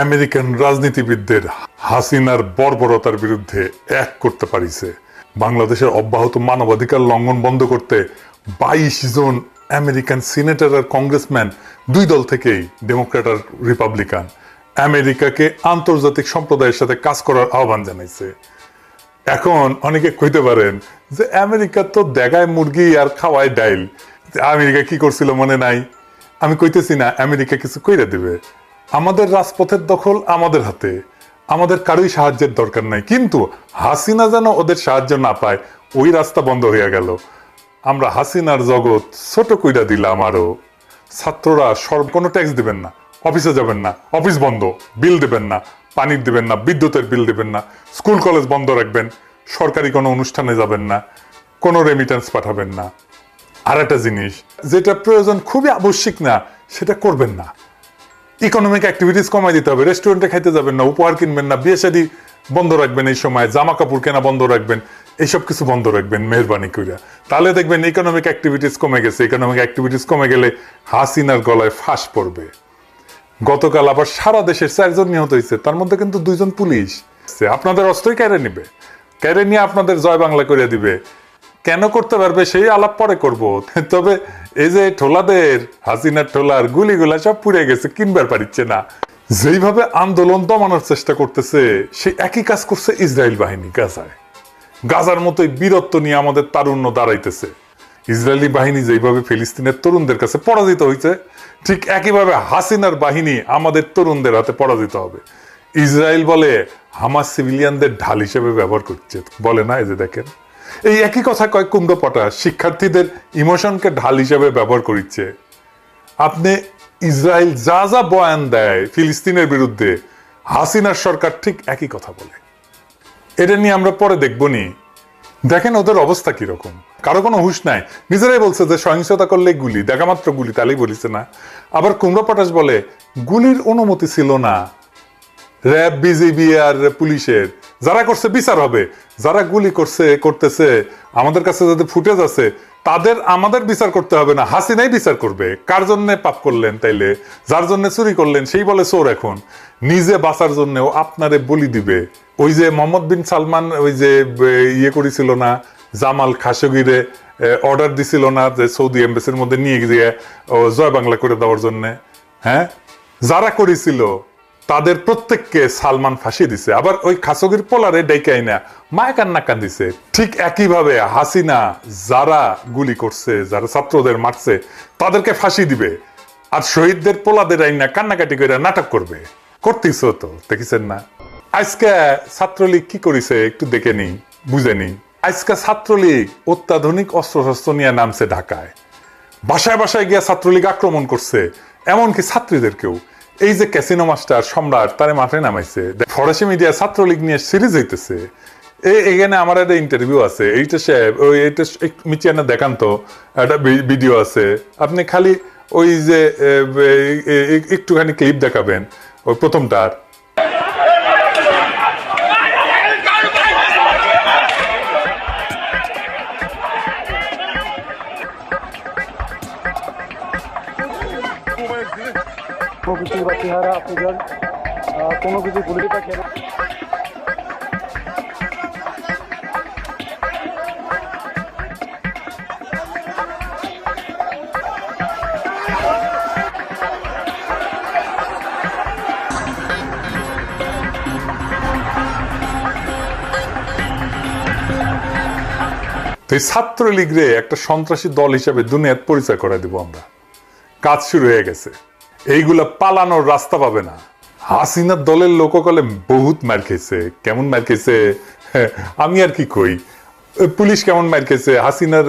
American রাজনীতিবিদদের হাসিনার বর্বরতার বিরুদ্ধে এক করতে পারিছে। বাংলাদেশের অব্যাহত মানবাধিকার লঙ্ঘন বন্ধ করতে বাইশ জন আমেরিকান সিনেটর আর কংগ্রেসম্যান দুই দল থেকেই ডেমোক্রেট আর রিপাবলিকান। আমেরিকাকে আন্তর্জাতিক সম্প্রদায়ের সাথে কাজ করার আহ্বান জানাইছে। এখন অনেকে কইতে পারেন যে আমেরিকা তো দেখায় মুরগি আর খাওয়ায় ডাইল। আমেরিকা কি করছিল মনে নাই? আমি কইতেছি না, আমেরিকা কিছু কইরা দিবে। আমাদের রাজপথের দখল আমাদের হাতে। আমাদের কারোই সাহায্যের দরকার নাই। কিন্তু হাসিনা যেন ওদের সাহায্য না পায়, ওই রাস্তা বন্ধ হইয়া গেল। আমরা হাসিনার জগৎ ছোট কইরা দিলাম আরও। ছাত্ররা সর্ব কোনো ট্যাক্স দেবেন না, অফিসে যাবেন না, অফিস বন্ধ, বিল দেবেন না, পানির দেবেন না, বিদ্যুতের বিল দিবেন না, স্কুল, কলেজ বন্ধ রাখবেন, সরকারি কোনো অনুষ্ঠানে যাবেন না, কোনো রেমিটেন্স পাঠাবেন না। আর একটা জিনিস, যেটা প্রয়োজন খুবই আবশ্যিক না, সেটা করবেন না। ইকোনমিক অ্যাক্টিভিটিস কমাই দিতে হবে। রেস্টুরেন্টে খাইতে যাবেন না, উপহার কিনবেন না, বিয়ে শাদী বন্ধ রাখবেন এই সময়, জামা কাপড় কেনা বন্ধ রাখবেন, এইসব কিছু বন্ধ রাখবেন মেহরবানি কইরা। তাহলে দেখবেন ইকোনমিক অ্যাক্টিভিটিস কমে গেছে ইকোনমিক অ্যাক্টিভিটিস কমে গেলে হাসিনার গলায় ফাঁস পড়বে। গতকাল আবার সারা দেশের চারজন নিহত হয়েছে, তার মধ্যে কিন্তু দুইজন পুলিশ। আপনাদের অস্ত্রই কেড়ে নিবে। কেড়ে নিয়ে আপনাদের জয় বাংলা করে দিবে। কেন করতে পারবে সেই আলাপ পরে করব? তবে এই যে ঠোলাদের, হাসিনার ঠোলার গুলিগুলা সব পুড়ে গেছে, কিনবার পারিচ্ছে না। যেইভাবে আন্দোলন দমানোর চেষ্টা করতেছে সেই একই কাজ করছে ইসরায়েল বাহিনী গাজায়। গাজার মতোই বীরত্ব নিয়ে আমাদের তারুণ্য দাঁড়াইতেছে। ইসরায়েলি বাহিনী যেইভাবে ফিলিস্তিনের তরুণদের কাছে পরাজিত হয়েছে ঠিক একইভাবে হাসিনার বাহিনী আমাদের তরুণদের হাতে পরাজিত হবে। ইসরায়েল বলে হামাস সিভিলিয়ানদের ঢাল হিসেবে ব্যবহার করছে। বলে না এই যে দেখেন? এই একই কথা কয় কুমড়ো পটা শিক্ষার্থীদের ইমোশনকে ঢাল হিসেবে ব্যবহার করিচ্ছে। আপনি ইসরায়েল যা যা বয়ান দেয় ফিলিস্তিনের বিরুদ্ধে, হাসিনার সরকার ঠিক একই কথা বলে। এটা নিয়ে আমরা পরে দেখব নি দেখেন ওদের অবস্থা কীরকম। কারও কোনো হুশ নাই। নিজেরাই বলছে যে সহিংসতা করলে গুলি। দেখা মাত্র গুলি তাহলেই বলিছে না। আবার কুমড়ো পটাশ বলে, গুলির অনুমতি ছিল না। র্যাব বিজিবি আর পুলিশের। যারা করছে বিচার হবে, যারা গুলি করছে, করতেছে, আমাদের কাছে যাদের ফুটেজ আছে, তাদের, আমাদের বিচার করতে হবে না। হাসিনাই বিচার করবে। কার জন্য পাপ করলেন তাইলে? যার জন্য চুরি করলেন, সেই বলে চোর এখন। নিজে বাঁচার জন্য আপনারে বলি দিবে। ওই যে মোহাম্মদ বিন সালমান, ওই যে ইয়ে করেছিল না, জামাল খাশগিরে অর্ডার দিছিল না যে সৌদি এম্বাসির মধ্যে নিয়ে গিয়ে জয় বাংলা করে দেওয়ার জন্য। হ্যাঁ? যারা করেছিল তাদের প্রত্যেককে সালমান ফাঁসি দিছে। আবার ওই খাসগির পোলারে ডেকাই না মায় কান্না কান্দিছে। ঠিক একইভাবে হাসিনা যারা গুলি করছে, যারা ছাত্রদের মারছে, তাদেরকে ফাঁসি দিবে। আর শহীদদের পোলাদের আইনা কান্নাকাটি করে নাটক করবে। করতেছ তো, দেখিছেন না? আজকে ছাত্রলীগ কি করেছে একটু দেখে নি, বুঝে নি। আজকে ছাত্রলীগ অত্যাধুনিক অস্ত্রশস্ত্র নিয়ে নামছে ঢাকায়। বাসায় বাসায় গিয়া ছাত্রলীগ আক্রমণ করছে, এমনকি ছাত্রীদেরকেও। এই যে ক্যাসিনো মাস্টার সম্রাট, তারে মাঠে নামাইছে। ফরাসি মিডিয়া ছাত্রলীগ নিয়ে সিরিজ হইতেছে। এই এখানে আমার একটা ইন্টারভিউ আছে। এইটা সাহেব ওই এইটা মিচিয়ানা দেখান তো। একটা ভিডিও আছে। আপনি খালি ওই যে একটুখানি ক্লিপ দেখাবেন, ওই প্রথমটার। প্রকৃতির বা চেহারা কোনো কিছু খেলে তো এই ছাত্রলীগরে একটা সন্ত্রাসী দল হিসাবে দুনিয়ার পরিচয় করে দিব আমরা। কাজ শুরু হয়ে গেছে। এইগুলা পালানোর রাস্তা পাবে না। হাসিনার দলের লোককলে বহুত মার খেয়েছে। কেমন মার খেয়েছে? হ্যাঁ, আমি আর কি কই? পুলিশ কেমন মার খেয়েছে? হাসিনার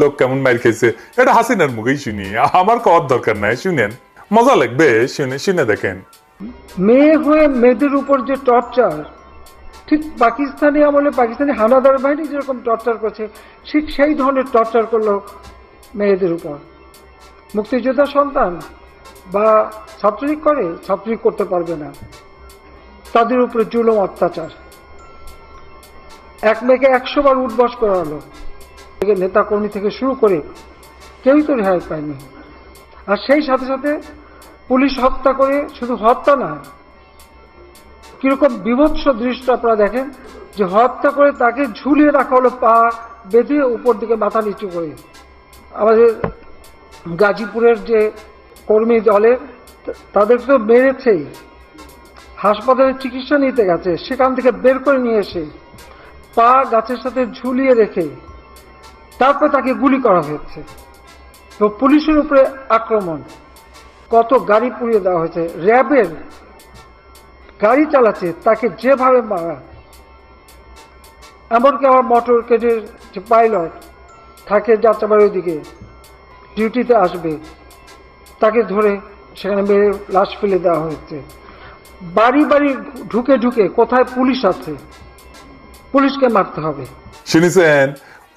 লোক কেমন মার খেয়েছে? এটা হাসিনার মুখেই শুনি। আমার কওয়ার দরকার নাই শুনেন। মজা লাগবে শুনে শুনে দেখেন। মেয়ে হয়ে মেয়েদের উপর যে টর্চার ঠিক পাকিস্তানি আমলে পাকিস্তানি হানাদার বাহিনী যেরকম টর্চার করছে ঠিক সেই ধরনের টর্চার করল মেয়েদের উপর। মুক্তিযোদ্ধা সন্তান বা ছাত্রলীগ করে, ছাত্রলীগ করতে পারবে না। তাদের উপরে জুলুম, অত্যাচার। এক মেয়েকে একশো বার উঠবস করা হলো। থেকে নেতা কর্মী থেকে শুরু করে কেউই তো রেহাই পায়নি। আর সেই সাথে সাথে পুলিশ হত্যা করে শুধু হত্যা না কীরকম বিভৎস দৃশ্য আপনারা দেখেন যে হত্যা করে তাকে ঝুলিয়ে রাখা হলো পা বেঁধে উপর দিকে মাথা নিচু করে। আমাদের গাজীপুরের যে কর্মী দলের তাদের তো মেরেছেই হাসপাতালে চিকিৎসা নিতে গেছে, সেখান থেকে বের করে নিয়ে এসে পা গাছের সাথে ঝুলিয়ে রেখে তারপর তাকে গুলি করা হয়েছে। তো পুলিশের উপরে আক্রমণ। কত গাড়ি পুড়িয়ে দেওয়া হয়েছে। র্যাবের গাড়ি চালাচ্ছে, তাকে যেভাবে মারা। এমনকি আমার মোটর কেটের যে পাইলট, থাকে যাত্রাবাড়ির দিকে ডিউটিতে আসবে। তাকে ধরে সেখানে মেরে লাশ ফেলে দেওয়া হয়েছে। বাড়ি বাড়ি ঢুকে ঢুকে কোথায় পুলিশ আছে? পুলিশকে মারতে হবে। শুনেছেন,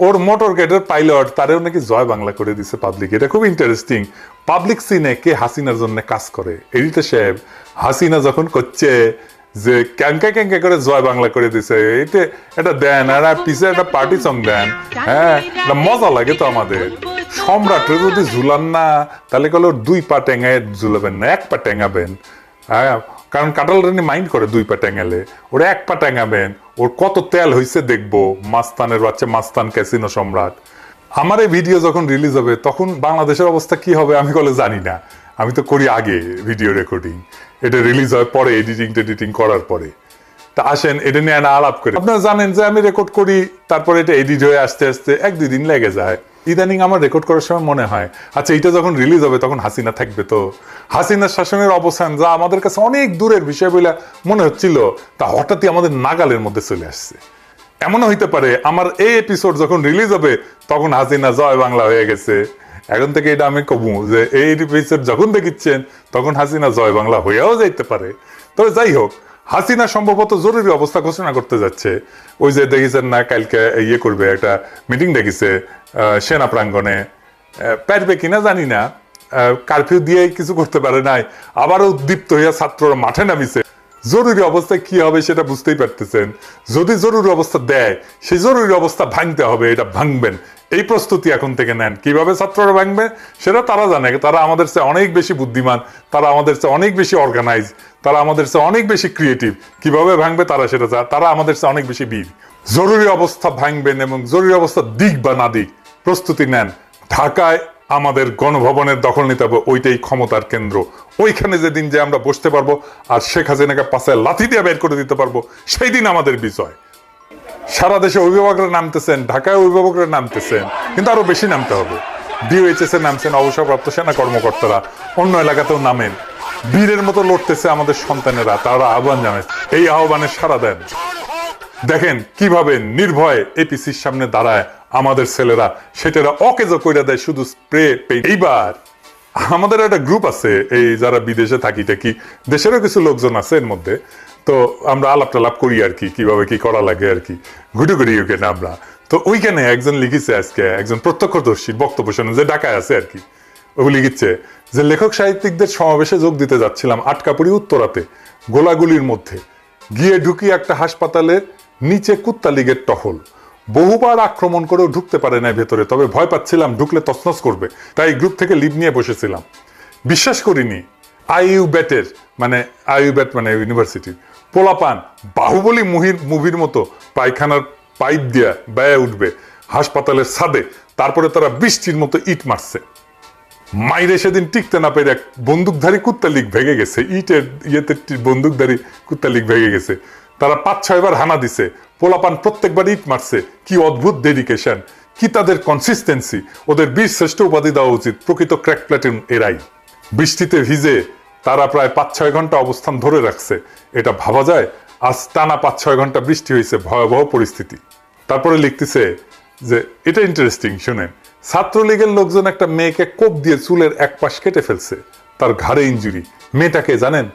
ওর মোটর গেটের পাইলট তারেও নাকি জয় বাংলা করে দিছে পাবলিক এটা খুব ইন্টারেস্টিং পাবলিক সিনে কে হাসিনার জন্য কাজ করে? এডিটর সাহেব, হাসিনা যখন করছে যে ক্যাঙ্কা ক্যাঙ্কা করে জয় বাংলা করে দিছে, এটা এটা দেন, আর পিছে একটা পার্টি সং দেন। হ্যাঁ মজা লাগে তো আমাদের। সম্রাটের যদি ঝুলান না, তাহলে ওর দুই পা টেঙায় ঝুলাবেন না, এক পা টেঙাবেন। হ্যাঁ কারণ কাটাল রানি মাইন্ড করে দুই পা টেঙালে। ওর এক পা টেঙাবেন, ওর কত তেল হয়েছে দেখব, মাস্তানের বাচ্চা, মাস্তান ক্যাসিনো সম্রাট। আমার এই ভিডিও যখন রিলিজ হবে, তখন বাংলাদেশের অবস্থা কি হবে আমি কলে জানি না। আমি তো করি আগে ভিডিও রেকর্ডিং। এটা রিলিজ হয় পরে এডিটিং টেডিটিং করার পরে। তা আসেন, এটা নিয়ে আলাপ করি। আপনারা জানেন যে আমি রেকর্ড করি, তারপরে এটা এডিট হয়ে আসতে আসতে এক দুই দিন লেগে যায়। ইদানিং আমার রেকর্ড করার সময় মনে হয় আচ্ছা এটা যখন রিলিজ হবে, তখন হাসিনা থাকবে তো? হাসিনার শাসনের অবসান যা আমাদের কাছে অনেক দূরের বিষয় বলে মনে হচ্ছিল, তা হঠাৎই আমাদের নাগালের মধ্যে চলে আসছে। এমনও হইতে পারে, আমার এই এপিসোড যখন রিলিজ হবে, তখন হাসিনা জয় বাংলা হয়ে গেছে। এখন থেকে এটা আমি কবু যে, এই এপিসোড যখন দেখিচ্ছেন, তখন হাসিনা জয় বাংলা হয়েও যাইতে পারে। তবে যাই হোক হাসিনা সম্ভবত জরুরি অবস্থা ঘোষণা করতে যাচ্ছে। ওই যে দেখিছেন না কালকে ইয়ে করবে একটা মিটিং আহ, সেনা প্রাঙ্গণে। পারবে কিনা জানি না। কারফিউ দিয়ে কিছু করতে পারে নাই। আবারও উদ্দীপ্ত হইয়া ছাত্ররা মাঠে নামিছে। জরুরি অবস্থায় কি হবে সেটা বুঝতেই পারতেছেন। যদি জরুরি অবস্থা দেয় সেই জরুরি অবস্থা ভাঙতে হবে এটা ভাঙবেন। এই প্রস্তুতি এখন থেকে নেন। কীভাবে ছাত্ররা ভাঙবে, সেটা তারা জানে। তারা আমাদের চেয়ে অনেক বেশি বুদ্ধিমান, তারা আমাদের চেয়ে অনেক বেশি অর্গানাইজ তারা আমাদের চেয়ে অনেক বেশি ক্রিয়েটিভ কীভাবে ভাঙবে তারা সেটা তারা আমাদের চেয়ে অনেক বেশি বীর জরুরি অবস্থা ভাঙবেন এবং জরুরি অবস্থা দিক বা না দিক, প্রস্তুতি নেন। ঢাকায় আমাদের গণভবনের দখল নিতে হবে, ওইটাই ক্ষমতার কেন্দ্র। ওইখানে যেদিন যে আমরা বসতে পারব, আর শেখ হাসিনাকে পাশে লাথি দিয়ে বের করে দিতে পারব, সেই দিন আমাদের বিজয়। সারা দেশে অভিভাবকরা নামতেছেন, ঢাকায় অভিভাবকরা নামতেছেন, কিন্তু আরও বেশি নামতে হবে। ডিওএইচএস এ নামছেন অবসরপ্রাপ্ত সেনা কর্মকর্তারা, অন্য এলাকাতেও নামেন। বীরের মতো লড়তেছে আমাদের সন্তানেরা, তারা আহ্বান জানায়। এই আহ্বানে সারা দেন। দেখেন কীভাবে নির্ভয়ে এপিসির সামনে দাঁড়ায় আমাদের ছেলেরা। সেটারা অকেজো কইরা দেয় শুধু স্প্রে এইবার আমাদের একটা গ্রুপ আছে, এই যারা বিদেশে থাকি টাকি দেশেরও কিছু লোকজন আছে এর মধ্যে? তো আমরা আলাপ টালাপ করি আর কি, কীভাবে কি করা লাগে আর কি। ঘুটে ওখানে আমরা। তো ওইখানে একজন লিখেছে আজকে, একজন প্রত্যক্ষদর্শীর বক্তব্য শোনে যে ঢাকায় আছে আর কি। ও লিখছে যে, লেখক সাহিত্যিকদের সমাবেশে যোগ দিতে যাচ্ছিলাম আটকাপুরি উত্তরাতে, গোলাগুলির মধ্যে। গিয়ে ঢুকি একটা হাসপাতালের নিচে কুত্তা লীগের টহল। বহুবার আক্রমণ করেও ঢুকতে পারে না ভেতরে, তবে ভয় পাচ্ছিলাম, ঢুকলে তছনছ করবে। তাই গ্রুপ থেকে লিভ নিয়ে বসেছিলাম। বিশ্বাস করিনি, আইইউ ব্যাটের মানে আইইউ ব্যাট মানে ইউনিভার্সিটি পোলাপান, বাহুবলী মুহির মুভির মতো পায়খানার পাইপ দিয়া ব্যয় উঠবে হাসপাতালের ছাদে, তারপরে তারা বৃষ্টির মতো ইট মারছে। মাইরে সেদিন টিকতে না পেরে এক বন্দুকধারী কুত্তা লিগ ভেঙে গেছে। ইটের ইয়েতে বন্দুকধারী কুত্তা লিগ ভেঙে গেছে। তারা পাঁচ ছয়বার হানা দিছে। পোলাপান প্রত্যেকবার ইট মারছে। কি অদ্ভুত ডেডিকেশন কি তাদের কনসিস্টেন্সি ওদের বীর শ্রেষ্ঠ উপাধি দেওয়া উচিত। প্রকৃত ক্র্যাক প্ল্যাটুন এরাই। বৃষ্টিতে ভিজে তারা প্রায় পাঁচ ছয় ঘণ্টা অবস্থান ধরে রাখছে। এটা ভাবা যায়, আজ টানা পাঁচ ছয় ঘণ্টা বৃষ্টি হয়েছে, ভয়াবহ পরিস্থিতি। তারপরে লিখতেছে যে, এটা ইন্টারেস্টিং শুনেন। ছাত্রলীগের লোকজন একটা মেয়েকে কোপ দিয়ে চুলের এক পাশ কেটে ফেলছে। তার ঘাড়ে ইঞ্জুরি মেয়েটাকে জানেন?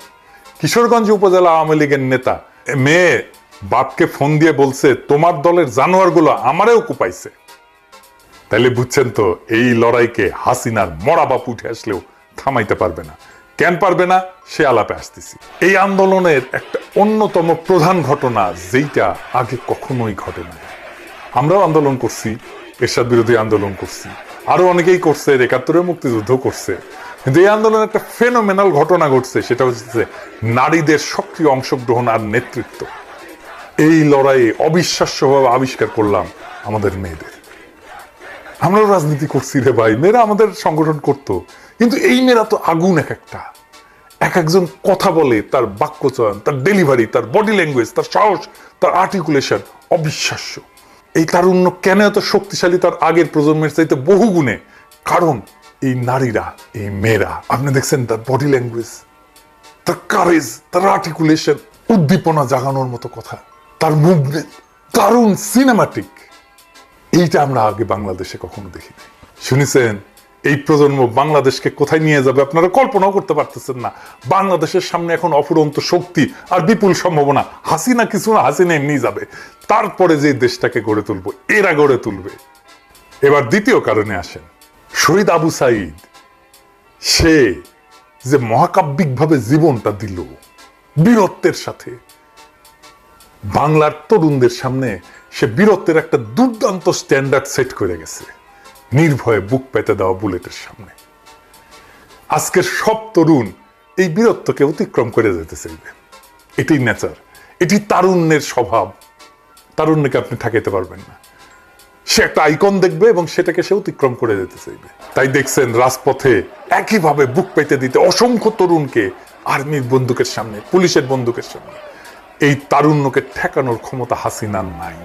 কিশোরগঞ্জ উপজেলা আওয়ামী লীগের নেতা। মেয়ে বাপকে ফোন দিয়ে বলছে, তোমার দলের জানোয়ারগুলো আমারেও কুপাইছে। তাইলে বুঝছেন তো, এই লড়াইকে হাসিনার মরা বাপ উঠে আসলেও থামাইতে পারবে না। কেন পারবে না? সে আলাপে আসতেছি। এই আন্দোলনের একটা অন্যতম প্রধান ঘটনা যেইটা আগে কখনোই ঘটে না আমরাও আন্দোলন করছি, এরশাদ বিরোধী আন্দোলন করছি। আরও অনেকেই করছে একাত্তরে মুক্তিযুদ্ধ করছে। কিন্তু এই আন্দোলনে একটা ফেনোমেনাল ঘটনা ঘটছে, সেটা হচ্ছে নারীদের সক্রিয় অংশগ্রহণ আর নেতৃত্ব। এই লড়াইয়ে অবিশ্বাস্যভাবে আবিষ্কার করলাম আমাদের মেয়েদের। আমরাও রাজনীতি করছি রে ভাই। মেয়েরা আমাদের সংগঠন করত। কিন্তু এই মেয়েরা তো আগুন এক একটা। এক একজন কথা বলে, তার বাক্যচয়ন তার ডেলিভারি তার বডি ল্যাঙ্গুয়েজ তার সাহস, তার আর্টিকুলেশন অবিশ্বাস্য। এই তারুণ্য কেন এত শক্তিশালী তার আগের প্রজন্মের চাইতে বহু গুণে কারণ এই নারীরা, এই মেয়েরা, আপনি দেখছেন তার বডি ল্যাঙ্গুয়েজ তার কারেজ তার আর্টিকুলেশন উদ্দীপনা জাগানোর মতো কথা, তার মুভমেন্ট দারুণ সিনেমাটিক এইটা আমরা আগে বাংলাদেশে কখনো দেখিনি। শুনেছেন? এই প্রজন্ম বাংলাদেশকে কোথায় নিয়ে যাবে? আপনারা কল্পনাও করতে পারতেছেন না। বাংলাদেশের সামনে এখন অফুরন্ত শক্তি আর বিপুল সম্ভাবনা। হাসিনা কিছু না, হাসিনা এমনি যাবে। তারপরে যে দেশটাকে গড়ে তুলবো, এরা গড়ে তুলবে। এবার দ্বিতীয় কারণে আসেন। শহীদ আবু সাইদ, সে যে মহাকাব্যিকভাবে জীবনটা দিল, বীরত্বের সাথে, বাংলার তরুণদের সামনে সে বীরত্বের একটা দুর্দান্ত স্ট্যান্ডার্ড সেট করে গেছে। নির্ভয়ে বুক পেতে দেওয়া বুলেটের সামনে। আজকের সব তরুণ এই বীরত্বকে অতিক্রম করে যেতে চাইবে। এটাই নেচার এটি তারুণ্যের স্বভাব। তারুণ্যকে আপনি ঠেকাইতে পারবেন না। সে একটা আইকন দেখবে এবং সেটাকে সে অতিক্রম করে যেতে চাইবে। তাই দেখছেন, রাজপথে একইভাবে বুক পেতে দিতে অসংখ্য তরুণকে আর্মির বন্দুকের সামনে, পুলিশের বন্দুকের সামনে। এই তারুণ্যকে ঠেকানোর ক্ষমতা হাসিনার নাই।